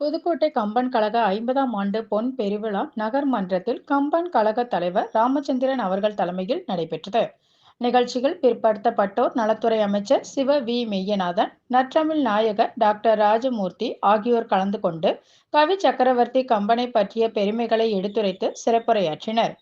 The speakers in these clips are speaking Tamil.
புதுக்கோட்டை கம்பன் கழக ஐம்பதாம் ஆண்டு பொன் பெருவிழா நகர் மன்றத்தில் கம்பன் கழக தலைவர் ராமச்சந்திரன் அவர்கள் தலைமையில் நடைபெற்றது. நிகழ்ச்சியில் பிற்படுத்தப்பட்டோர் நலத்துறை அமைச்சர் சிவ வி மெய்யநாதன் நற்றமிழ் நாயகர் டாக்டர் ராஜமூர்த்தி ஆகியோர் கலந்து கொண்டு கவி சக்கரவர்த்தி கம்பனை பற்றிய பெருமைகளை எடுத்துரைத்து சிறப்புரையாற்றினர்.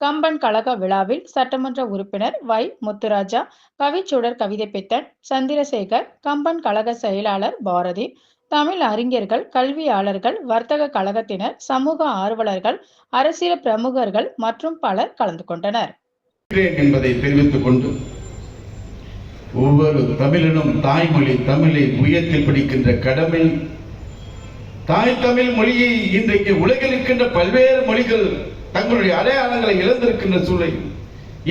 கம்பன் கழக விழாவில் சட்டமன்ற உறுப்பினர் வை முத்துராஜா கவிச்சுடர் கவிதை பித்தன் சந்திரசேகர் கம்பன் கழக செயலாளர் பாரதி தமிழ் அறிஞர்கள் கல்வியாளர்கள் வர்த்தக கழகத்தினர் சமூக ஆர்வலர்கள் அரசியல் பிரமுகர்கள் மற்றும் பலர் கலந்து கொண்டனர். என்பதை தெரிவித்துக் கொண்டு ஒவ்வொரு தமிழனும் தாய்மொழி தமிழை உயர்த்தி பிடிக்கின்ற கடமை தாய் தமிழ் மொழியை இன்றைக்கு உலகில் இருக்கின்ற பல்வேறு மொழிகள் தங்களுடைய அடையாளங்களை இழந்திருக்கின்ற சூழலில்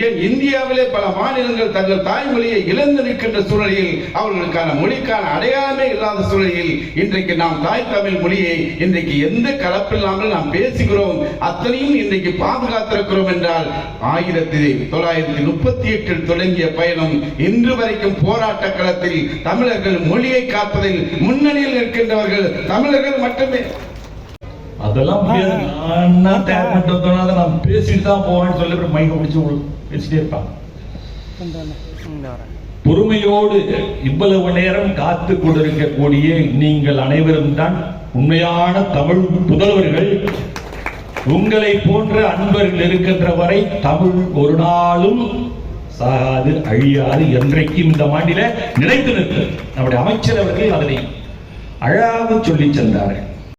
ஏன் இந்தியாவிலே பல மாநிலங்கள் தங்கள் தாய்மொழியை இழந்து நிற்கின்ற சூழலில் அவர்களுக்கான மொழிக்கான அடையாளமே இல்லாத சூழலில் இன்றைக்கு நாம் தாய் தமிழ் மொழியை இன்றைக்கு எந்த கலப்பில்லாமல் நாம் பேசுகிறோம் அத்தனையும் இன்றைக்கு பாதுகாத்திருக்கிறோம் என்றால் ஆயிரத்தி தொள்ளாயிரத்தி முப்பத்தி எட்டில் தொடங்கிய பயணம் இன்று வரைக்கும் போராட்ட களத்தில் தமிழர்கள் மொழியை காப்பதில் முன்னணியில் நிற்கின்றவர்கள். தமிழர்கள் மட்டுமே. அதெல்லாம் நான் வந்தோம்னா அதை நான் பேசிட்டு தான் போவேன்னு சொல்லி மைக்க பிடிச்சி பேசிட்டே இருப்பாங்க. பொறுமையோடு இவ்வளவு நேரம் காத்து கொண்டிருக்கக்கூடிய நீங்கள் அனைவரும் தான் உண்மையான தமிழ் புதல்வர்கள். உங்களை போன்ற அன்பர்கள் இருக்கின்ற வரை தமிழ் ஒரு நாளும் சாகாது அழியாது என்றைக்கும் இந்த மாநில நிலைத்து நிற்கும். நம்முடைய அமைச்சர் அவர்கள் அதனை அழகாக சொல்லி சென்றார்கள்.